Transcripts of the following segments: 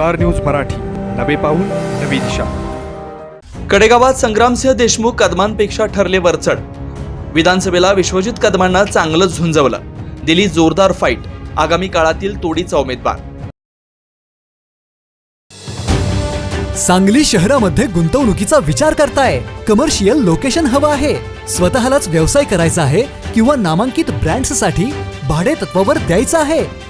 Star news Marathi. नवे पाऊल नवी दिशा. कडेगावात संग्रामसिंह देशमुख कदमांपेक्षा ठरले वरचढ. विधानसभेला विश्वजित कदमांना चांगलंच झुंजवलं. दिली जोरदार फाईट. आगामी काळातील तोडीचा उमेदवार. सांगली शहरामध्ये गुंतवणुकीचा विचार करताय. कमर्शियल लोकेशन हवं आहे. स्वतःलाच व्यवसाय करायचा आहे किंवा नामांकित ब्रँड्ससाठी भाडे तत्वावर द्यायचं आहे.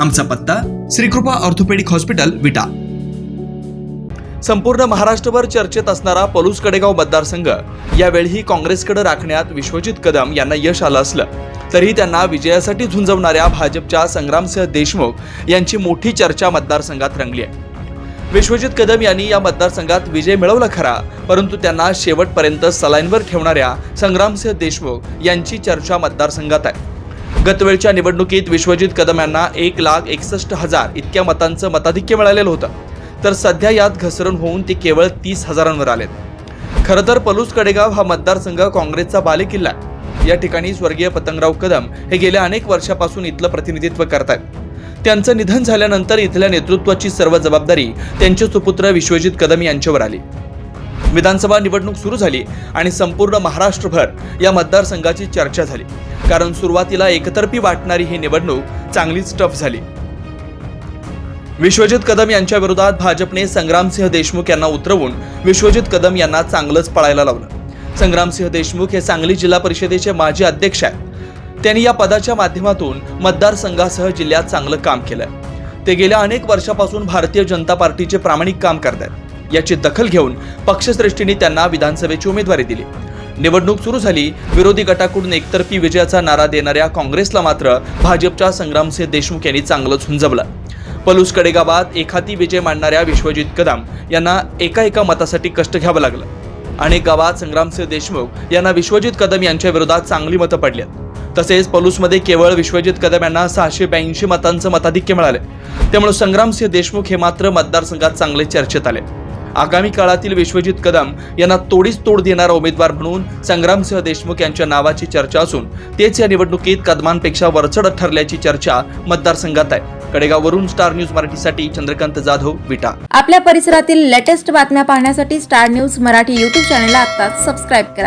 आमचा पत्ता श्रीकृपा ऑर्थोपेडिक हॉस्पिटल विटा. संपूर्ण महाराष्ट्रभर चर्चेत असणारा पलूस कडेगाव मतदारसंघ यावेळीही काँग्रेसकडे राखण्यात विश्वजित कदम यांना यश आलं असलं. तरीही त्यांना विजयासाठी झुंजवणाऱ्या भाजपच्या संग्रामसिंह देशमुख यांची मोठी चर्चा मतदारसंघात रंगली आहे. विश्वजित कदम यांनी या मतदारसंघात विजय मिळवला खरा परंतु त्यांना शेवटपर्यंत सलाईनवर ठेवणाऱ्या संग्रामसिंह देशमुख यांची चर्चा मतदारसंघात आहे. गतवेळच्या निवडणुकीत विश्वजित कदम यांना एक लाख एकसष्ट हजार इतक्या मतांचं मताधिक्य मिळालेलं होतं. तर सध्या यात घसरण होऊन ते केवळ तीस हजारांवर आलेत. खरं तर पलूस कडेगाव हा मतदारसंघ काँग्रेसचा बालेकिल्ला आहे. या ठिकाणी स्वर्गीय पतंगराव कदम हे गेल्या अनेक वर्षापासून इथलं प्रतिनिधित्व करतात त्यांचं निधन झाल्यानंतर इथल्या नेतृत्वाची सर्व जबाबदारी त्यांचे सुपुत्र विश्वजित कदम यांच्यावर आली. विधानसभा निवडणूक सुरू झाली आणि संपूर्ण महाराष्ट्रभर या मतदारसंघाची चर्चा झाली. कारण सुरुवातीला एकतर्फी वाटणारी ही निवडणूक चांगलीच टफ झाली. विश्वजित कदम यांच्या विरोधात भाजपने संग्रामसिंह देशमुख यांना उतरवून विश्वजित कदम यांना चांगलंच पळायला लावलं. संग्रामसिंह देशमुख हे सांगली जिल्हा परिषदेचे माजी अध्यक्ष आहेत. त्यांनी या पदाच्या माध्यमातून मतदारसंघासह जिल्ह्यात चांगलं काम केलं. ते गेल्या अनेक वर्षापासून भारतीय जनता पार्टीचे प्रामाणिक काम करतायत. याची दखल घेऊन पक्षश्रेष्ठींनी त्यांना विधानसभेची उमेदवारी दिली. निवडणूक सुरू झाली विरोधी गटाकडून एकतर्फी विजयाचा नारा देणाऱ्या काँग्रेसला मात्र भाजपच्या संग्रामसिंह देशमुख यांनी चांगलं झुंजवलं पलूस कडेगावात एखादी विजय मांडणाऱ्या विश्वजित कदम यांना एका एका मतासाठी कष्ट घ्यावं लागलं. अनेक गावात संग्रामसिंह देशमुख यांना विश्वजित कदम यांच्या विरोधात चांगली मतं पडली आहेत. तसेच पलूसमध्ये केवळ विश्वजित कदम यांना सहाशे ब्याऐंशी मतांचं मताधिक्य मिळाले. त्यामुळे संग्रामसिंह देशमुख हे मात्र मतदारसंघात चांगले चर्चेत आले. आगामी काळातील विश्वजित कदम यांना तोडीस तोड देणारा उमेदवार म्हणून संग्रामसिंह देशमुख यांच्या नावाची चर्चा असून तेच या निवडणुकीत कदमांपेक्षा वरचढ ठरल्याची चर्चा मतदारसंघात आहे. कडेगाववरून स्टार न्यूज मराठीसाठी चंद्रकांत जाधव विटा. आपल्या परिसरातील लेटेस्ट बातम्या पाहण्यासाठी स्टार न्यूज मराठी युट्यूब चॅनलला आता सबस्क्राईब करा.